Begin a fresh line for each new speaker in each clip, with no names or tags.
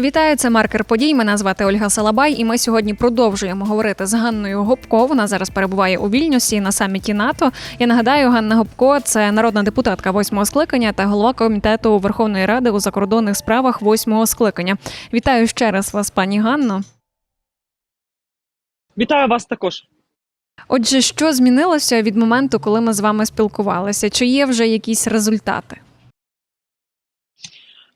Вітаю, це маркер подій. Мене звати Ольга Салабай, і ми сьогодні продовжуємо говорити з Ганною Гопко. Вона зараз перебуває у Вільнюсі на саміті НАТО. Я нагадаю, Ганна Гопко це народна депутатка восьмого скликання та голова комітету Верховної Ради у закордонних справах восьмого скликання. Вітаю ще раз вас, пані Ганно.
Вітаю вас також.
Отже, що змінилося від моменту, коли ми з вами спілкувалися? Чи є вже якісь результати?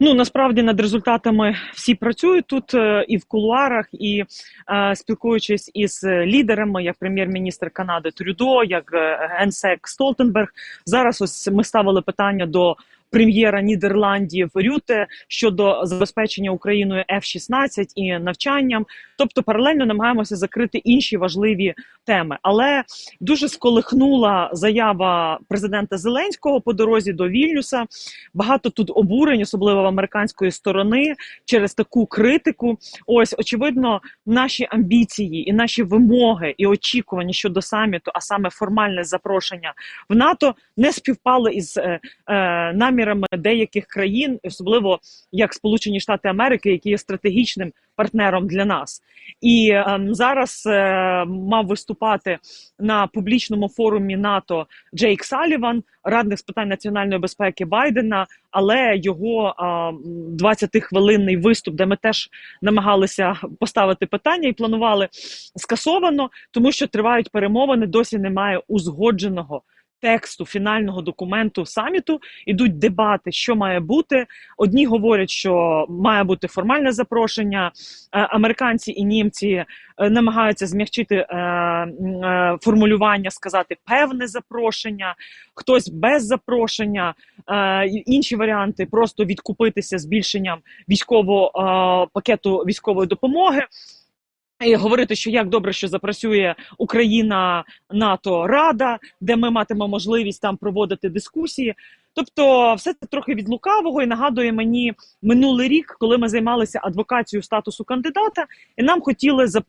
Ну насправді над результатами всі працюють тут е, і в кулуарах, і е, спілкуючись із лідерами, як прем'єр-міністр Канади Трюдо, як е, генсек Столтенберг. Зараз ось ми ставили питання до прем'єра Нідерландів Рюте щодо забезпечення Україною F-16 і навчанням. Тобто паралельно намагаємося закрити інші важливі теми. Але дуже сколихнула заява президента Зеленського по дорозі до Вільнюса. Багато тут обурень, особливо в американської сторони, через таку критику. Ось очевидно, наші амбіції і наші вимоги і очікування щодо саміту, а саме формальне запрошення в НАТО, не співпали із е, е, намірами деяких країн, особливо як Сполучені Штати Америки, які є стратегічним партнером для нас. І е, зараз е, мав виступати на публічному форумі НАТО Джейк Саліван, радник з питань національної безпеки Байдена. Але його а, 20-хвилинний виступ, де ми теж намагалися поставити питання і планували скасовано, тому що тривають перемовини. Досі немає узгодженого тексту фінального документу саміту. Ідуть дебати, що має бути. Одні говорять, що має бути формальне запрошення. Е, Американці і німці е, намагаються змягчити е, формулювання, сказати певне запрошення, хтось без запрошення. Інші варіанти просто відкупитися збільшенням військового пакету військової допомоги. Говорити, що як добре, що запрацює Україна, НАТО, Рада, де ми матимемо можливість там проводити дискусії. Тобто, все це трохи від лукавого і нагадує мені минулий рік, коли ми займалися адвокацією статусу кандидата, і нам хотіли е,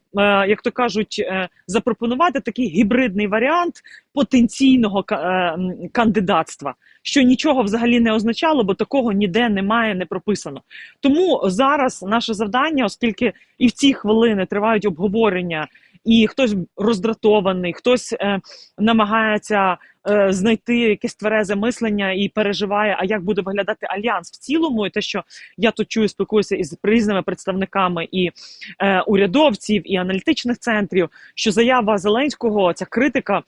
як то кажуть, е, запропонувати такий гібридний варіант потенційного е, кандидатства, що нічого взагалі не означало, бо такого ніде немає, не прописано. Тому зараз наше завдання, оскільки і в ці хвилини тривають обговорення, і хтось роздратований, хтось е, намагається е, знайти якесь тверезе мислення і переживає, а як буде виглядати альянс в цілому, і те, що я тут чую, спілкуюся із різними представниками і е, урядовців, і аналітичних центрів, що заява Зеленського, ця критика,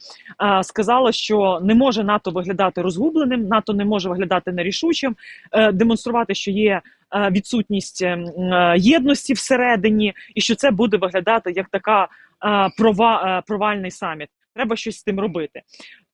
е, сказала, що не може НАТО виглядати розгубленим, НАТО не може виглядати нерішучим, е, демонструвати, що є. е, Відсутність е, м, е, єдності всередині, і що це буде виглядати як така прова, провальний саміт. Треба щось з тим робити.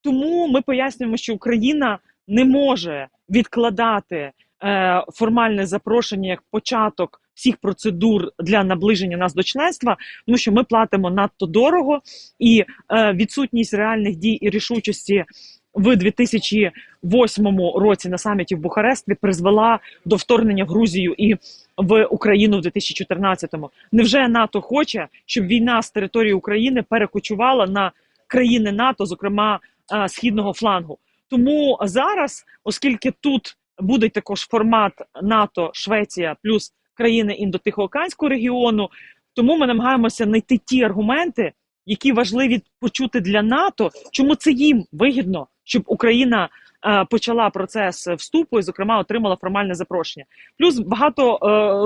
Тому ми пояснюємо, що Україна не може відкладати е, формальне запрошення як початок всіх процедур для наближення нас до членства, тому що ми платимо надто дорого, і е, відсутність реальних дій і рішучості в 2008 році на саміті в Бухаресті призвела до вторгнення в Грузію і в Україну в 2014-му. Невже НАТО хоче, щоб війна з території України перекочувала на країни НАТО, зокрема східного флангу? Тому зараз, оскільки тут буде також формат НАТО, Швеція плюс країни індотихоокеанського регіону, тому ми намагаємося знайти ті аргументи, які важливі почути для НАТО, чому це їм вигідно, щоб Україна е, почала процес вступу і, зокрема, отримала формальне запрошення. Плюс багато е,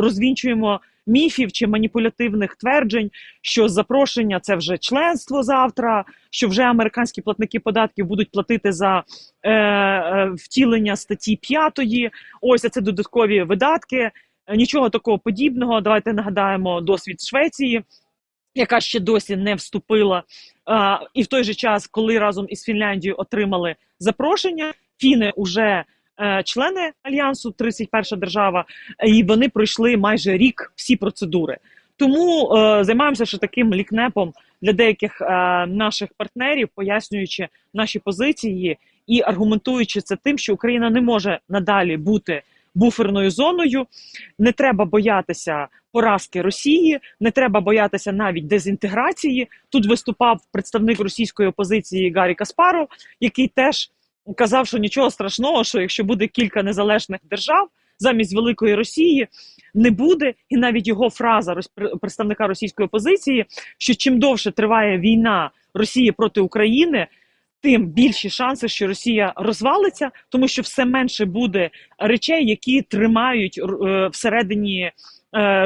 розвінчуємо міфів чи маніпулятивних тверджень, що запрошення це вже членство завтра, що вже американські платники податків будуть платити за е, е, втілення статті 5. Ось а це додаткові видатки. Е, Нічого такого подібного. Давайте нагадаємо досвід Швеції, яка ще досі не вступила. А, і в той же час, коли разом із Фінляндією отримали запрошення, фіни вже е, члени альянсу, 31 держава, і вони пройшли майже рік всі процедури. Тому е, займаємося ще таким лікнепом для деяких е, наших партнерів, пояснюючи наші позиції і аргументуючи це тим, що Україна не може надалі бути буферною зоною. Не треба боятися поразки Росії, не треба боятися навіть дезінтеграції. Тут виступав представник російської опозиції Гаррі Каспаров, який теж казав, що нічого страшного, що якщо буде кілька незалежних держав замість великої Росії, не буде, і навіть його фраза представника російської опозиції, що чим довше триває війна Росії проти України, тим більші шанси, що Росія розвалиться, тому що все менше буде речей, які тримають е, всередині е,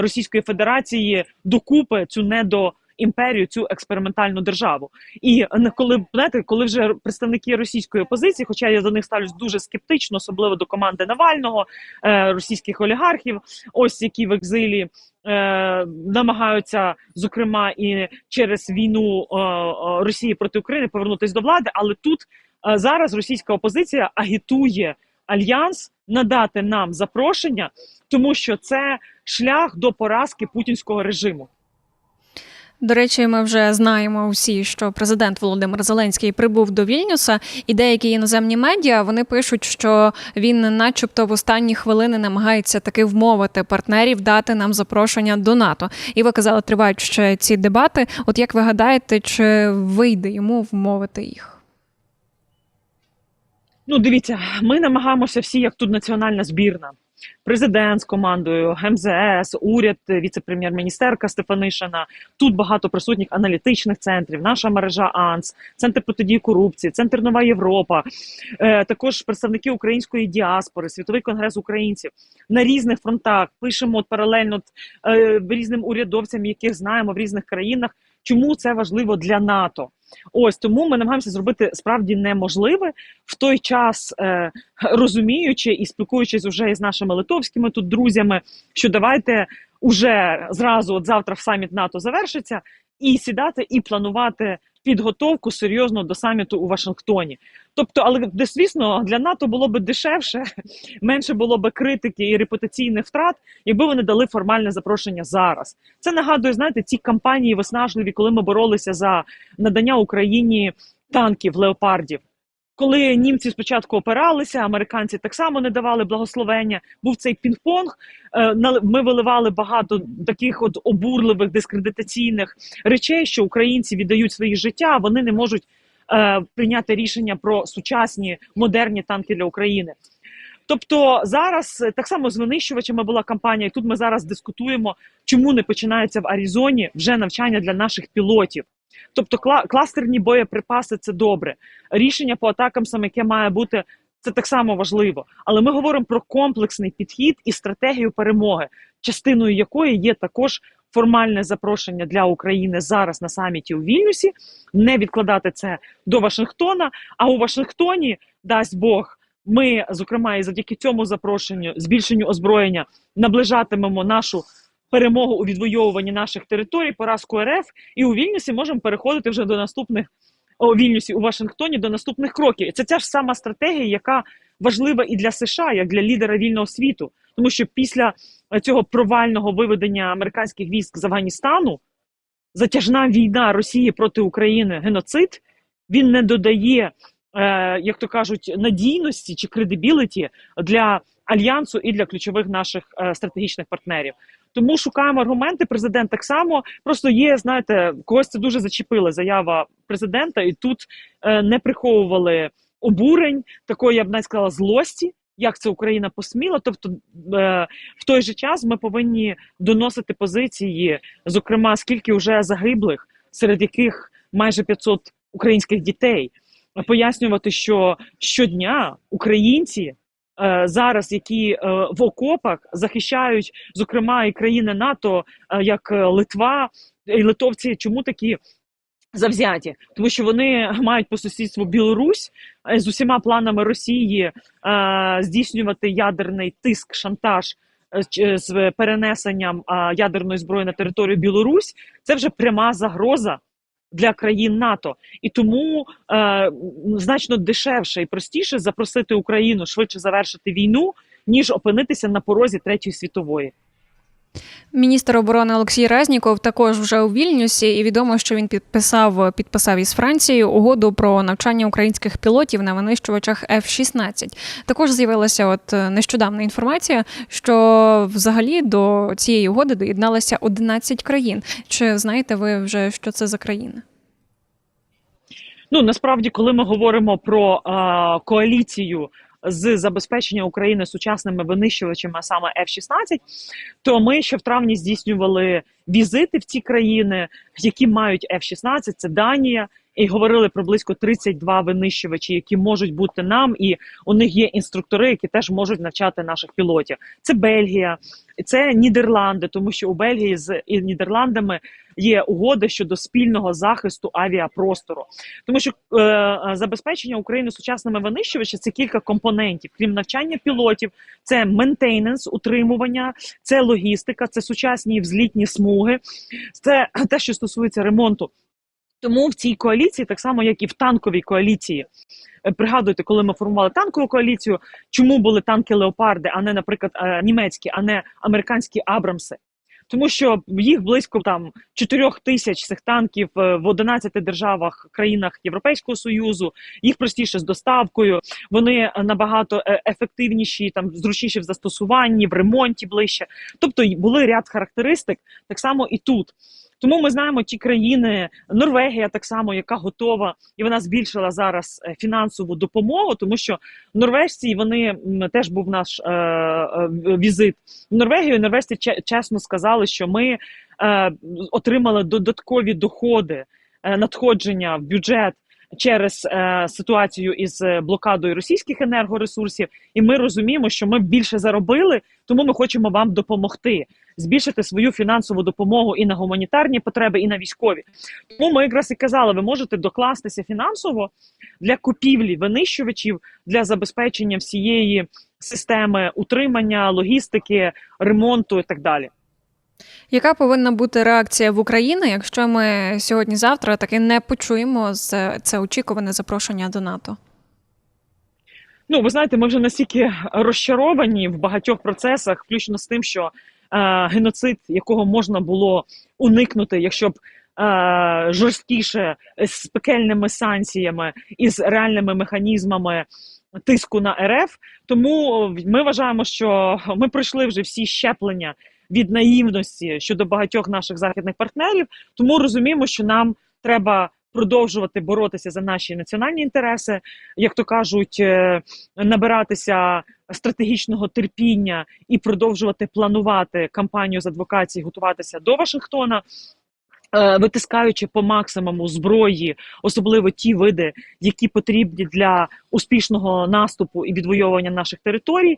Російської Федерації докупи цю недо. Імперію цю експериментальну державу, і коли знаєте, коли вже представники російської опозиції, хоча я до них ставлюсь дуже скептично, особливо до команди Навального, е, російських олігархів, ось які в екзилі е, намагаються, зокрема, і через війну е, Росії проти України повернутися до влади. Але тут зараз російська опозиція агітує альянс надати нам запрошення, тому що це шлях до поразки путінського режиму.
До речі, ми вже знаємо всі, що президент Володимир Зеленський прибув до Вільнюса, і деякі іноземні медіа вони пишуть, що він, начебто, в останні хвилини намагається таки вмовити партнерів дати нам запрошення до НАТО. І ви казали, тривають ще ці дебати. От як ви гадаєте, чи вийде йому вмовити їх?
Ну, дивіться, ми намагаємося всі, як тут національна збірна. Президент з командою, МЗС, уряд, віце-прем'єр-міністерка Стефанишина. Тут багато присутніх аналітичних центрів, наша мережа АНС, центр протидії корупції, центр Нова Європа, е, також представники української діаспори, світовий конгрес українців на різних фронтах. Пишемо от паралельно от, е, різним урядовцям, яких знаємо в різних країнах. Чому це важливо для НАТО? Ось тому ми намагаємося зробити справді неможливе в той час, е, розуміючи і спілкуючись уже із нашими литовськими тут друзями, що давайте уже зразу, от завтра в саміт НАТО завершиться, і сідати і планувати підготовку серйозно до саміту у Вашингтоні. Тобто, але звісно, для НАТО було би дешевше, менше було би критики і репутаційних втрат, якби вони дали формальне запрошення зараз. Це нагадує, знаєте, ці кампанії виснажливі, коли ми боролися за надання Україні танків леопардів. Коли німці спочатку опиралися, американці так само не давали благословення. Був цей пінг-понг. Е, Ми виливали багато таких от обурливих дискредитаційних речей, що українці віддають свої життя, вони не можуть е, прийняти рішення про сучасні модерні танки для України. Тобто зараз е, так само з винищувачами була кампанія. і Тут ми зараз дискутуємо, чому не починається в Аризоні вже навчання для наших пілотів. Тобто, кластерні боєприпаси це добре. Рішення по атакам, саме яке має бути, це так само важливо. Але ми говоримо про комплексний підхід і стратегію перемоги, частиною якої є також формальне запрошення для України зараз на саміті у Вільнюсі, не відкладати це до Вашингтона. А у Вашингтоні дасть Бог. Ми, зокрема, і завдяки цьому запрошенню, збільшенню озброєння, наближатимемо нашу перемогу у відвоюванні наших територій, поразку РФ, і у Вільнюсі можемо переходити вже до наступних у Вільнюсі у Вашингтоні до наступних кроків. Це ця ж сама стратегія, яка важлива і для США, як для лідера вільного світу, тому що після е, цього провального виведення американських військ з Афганістану затяжна війна Росії проти України, геноцид, він не додає, е, як то кажуть, надійності чи кредибіліті для альянсу і для ключових наших е, стратегічних партнерів. Тому шукаємо аргументи. Президент так само просто є. Знаєте, когось це дуже зачепила заява президента, і тут не приховували обурень, такої я б навіть сказала злості. Як це Україна посміла? Тобто, е, в той же час ми повинні доносити позиції, зокрема, скільки вже загиблих, серед яких майже 500 українських дітей, пояснювати, що щодня українці е, зараз, які е, в окопах захищають, зокрема, і країни НАТО, як Литва і Литовці, чому такі? Завзяті, тому що вони мають по сусідству Білорусь е, з усіма планами Росії е, здійснювати ядерний тиск, шантаж е, з перенесенням ядерної зброї на територію Білорусь. Це вже пряма загроза для країн НАТО, і тому значно дешевше і простіше запросити Україну швидше завершити війну, ніж опинитися на порозі третьої світової.
Міністр оборони Олексій Резніков також вже у Вільнюсі, і відомо, що він підписав підписав із Францією угоду про навчання українських пілотів на винищувачах F-16. Також з'явилася от е, нещодавна інформація, що взагалі до цієї угоди доєдналося 11 країн. Чи знаєте ви вже що це за країни?
Ну насправді, коли ми говоримо про е, коаліцію з забезпечення України сучасними винищувачами, а саме F-16, то ми ще в травні здійснювали візити в ці країни, які мають F-16, це Данія. І говорили про близько 32 винищувачі, які можуть бути нам, і у них є інструктори, які теж можуть навчати наших пілотів. Це Бельгія, це Нідерланди, тому що у Бельгії з Нідерландами є угоди щодо спільного захисту авіапростору, тому що е, е, забезпечення України сучасними винищувачами це кілька компонентів, крім навчання пілотів, це ментейненс, утримування, це логістика, це сучасні взлітні смуги, це те, що стосується ремонту. Тому в цій коаліції, так само як і в танковій коаліції, е, пригадуйте, коли ми формували танкову коаліцію, чому були танки леопарди, а не, наприклад, е, німецькі, а не американські Абрамси. Тому що їх близько там 4 тисяч цих танків е, в 11 державах, країнах Європейського союзу. Їх простіше з доставкою. Вони набагато ефективніші, там зручніші в застосуванні, в ремонті ближче. Тобто були ряд характеристик, так само і тут. Тому ми знаємо ті країни, Норвегія так само, яка готова, і вона збільшила зараз е, фінансову допомогу, тому що норвежці вони теж був наш е, е, візит в Норвегію. Норвежці че- чесно сказали, що ми е, отримали додаткові доходи, е, надходження в бюджет. Через е, ситуацію із е, блокадою російських енергоресурсів, і ми розуміємо, що ми більше заробили, тому ми хочемо вам допомогти збільшити свою фінансову допомогу і на гуманітарні потреби, і на військові. Тому ми якраз і казали, ви можете докластися фінансово для купівлі винищувачів для забезпечення всієї системи утримання, логістики, ремонту і так далі.
Яка повинна бути реакція в Україні, якщо ми сьогодні-завтра таки не почуємо це очікуване запрошення до НАТО?
Ну, ви знаєте, ми вже настільки розчаровані в багатьох процесах, включно з тим, що геноцид, якого можна було уникнути, якщо б е, жорсткіше з пекельними санкціями і з реальними механізмами тиску на РФ. Тому ми вважаємо, що ми пройшли вже всі щеплення від наївності щодо багатьох наших західних партнерів. Тому розуміємо, що нам треба продовжувати боротися за наші національні інтереси, як то кажуть, е, набиратися стратегічного терпіння і продовжувати планувати кампанію з адвокації, готуватися до Вашингтона. е, Витискаючи по максимуму зброї, особливо ті види, які потрібні для успішного наступу і відвоювання наших територій,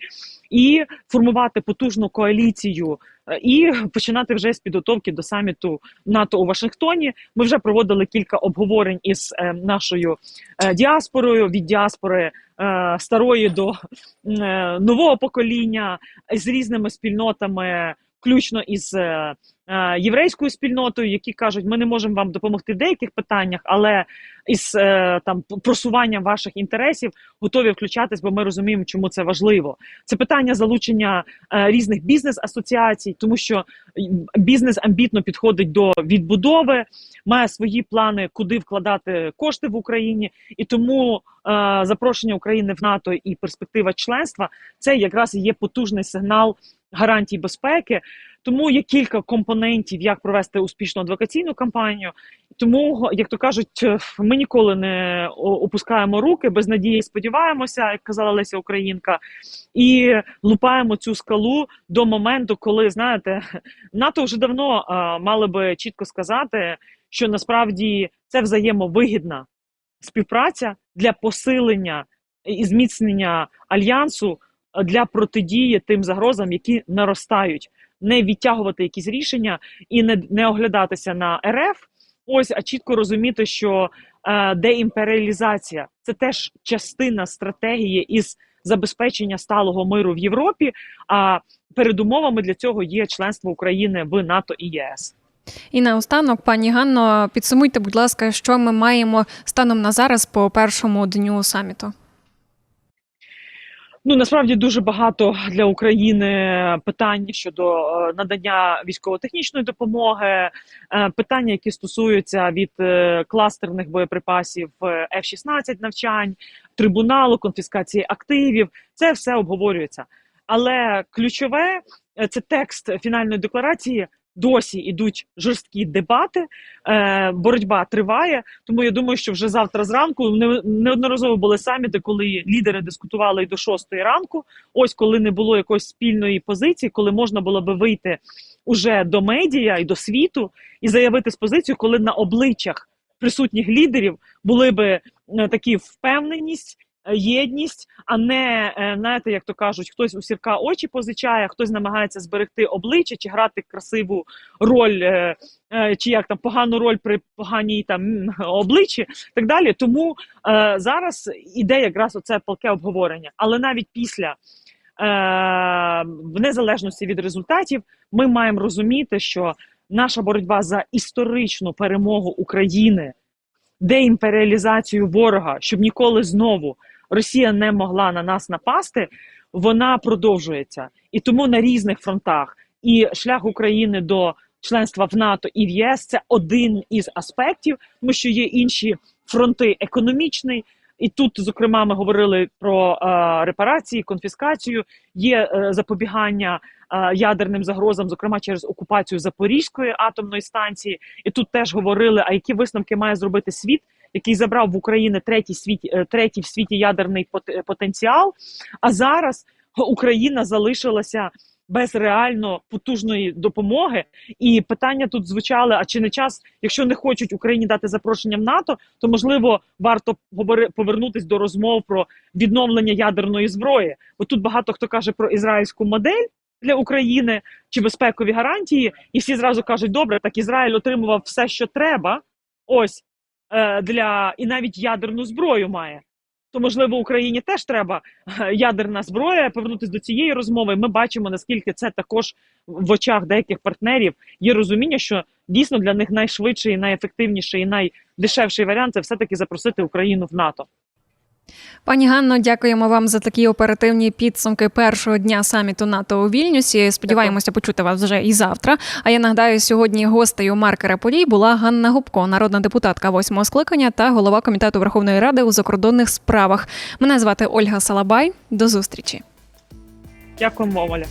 і формувати потужну коаліцію, і починати вже з підготовки до саміту НАТО у Вашингтоні. Ми вже проводили кілька обговорень із е, нашою е, діаспорою від діаспори е, старої до е, нового покоління з різними спільнотами, включно із е, е, єврейською спільнотою, які кажуть, ми не можемо вам допомогти в деяких питаннях, але із е, там просуванням ваших інтересів готові включатись, бо ми розуміємо, чому це важливо. Це питання залучення різних бізнес-асоціацій, тому що бізнес амбітно підходить до відбудови, має свої плани, куди вкладати кошти в Україні, і тому запрошення України в НАТО і перспектива членства це якраз є потужний сигнал гарантій безпеки. Тому є кілька компонентів, як провести успішну адвокаційну кампанію. Тому, як то кажуть, ми ніколи не опускаємо руки, без надії сподіваємося, як казала Леся Українка, і лупаємо цю скалу до моменту, коли знаєте, НАТО вже давно а, мали би чітко сказати, що насправді це взаємовигідна співпраця для посилення і зміцнення альянсу для протидії тим загрозам, які наростають, не відтягувати якісь рішення і не, не оглядатися на РФ. Ось, а чітко розуміти, що е, деімперіалізація це теж частина стратегії із забезпечення сталого миру в Європі. А передумовами для цього є членство України в НАТО і ЄС.
І наостанок, пані Ганно, підсумуйте, будь ласка, що ми маємо станом на зараз по першому дню саміту.
Ну насправді дуже багато для України питань щодо е, надання військово-технічної допомоги, е, питання, які стосуються від е, кластерних боєприпасів е, F-16 навчань, трибуналу, конфіскації активів. Це все обговорюється. Але ключове це текст фінальної декларації Досі йдуть жорсткі дебати, е, боротьба триває. Тому я думаю, що вже завтра зранку не- неодноразово були саміти, коли лідери дискутували і до шостої ранку. Ось коли не було якоїсь спільної позиції, коли можна було би вийти уже до медіа і до світу і заявити з позицію, коли на обличчях присутніх лідерів були би е, такі впевненість. Е, Єдність, а не е, знаєте, як то кажуть, хтось у сірка очі позичає, хтось намагається зберегти обличчя чи грати красиву роль, е, чи як там погану роль при поганій там обличчі, так далі. Тому зараз іде якраз оце палке обговорення. Але навіть після, в незалежності від результатів, ми маємо розуміти, що наша боротьба за історичну перемогу України, деімперіалізацію ворога, щоб ніколи знову Росія не могла на нас напасти, вона продовжується. І тому на різних фронтах і шлях України до членства в НАТО і в ЄС це один із аспектів, тому що є інші фронти економічний. І тут, зокрема, ми говорили про е, репарації, конфіскацію, є е, запобігання е, ядерним загрозам, зокрема через окупацію Запорізької атомної станції. І тут теж говорили, а які висновки має зробити світ, який забрав в Україні третій світ, е, третій в світі ядерний пот- потенціал. А зараз Україна залишилася без реально потужної допомоги. І питання тут звучали: а чи не час, якщо не хочуть Україні дати запрошення в НАТО, то можливо варто повернутись до розмов про відновлення ядерної зброї? Бо тут багато хто каже про ізраїльську модель. Для України чи безпекові гарантії, і всі зразу кажуть: добре, так Ізраїль отримував все, що треба. Ось е, для і навіть ядерну зброю має. То можливо Україні теж треба е, ядерна зброя. Повернутися до цієї розмови. Ми бачимо наскільки це також в очах деяких партнерів є розуміння, що дійсно для них найшвидший, найефективніший і найдешевший варіант це все таки запросити Україну в НАТО.
Пані Ганно, дякуємо вам за такі оперативні підсумки першого дня саміту НАТО у Вільнюсі. Сподіваємося почути вас вже і завтра. А я нагадаю, сьогодні гостею маркера подій була Ганна Губко, народна депутатка восьмого скликання та голова комітету Верховної Ради у закордонних справах. Мене звати Ольга Салабай. До зустрічі.
Дякуємо, Оля.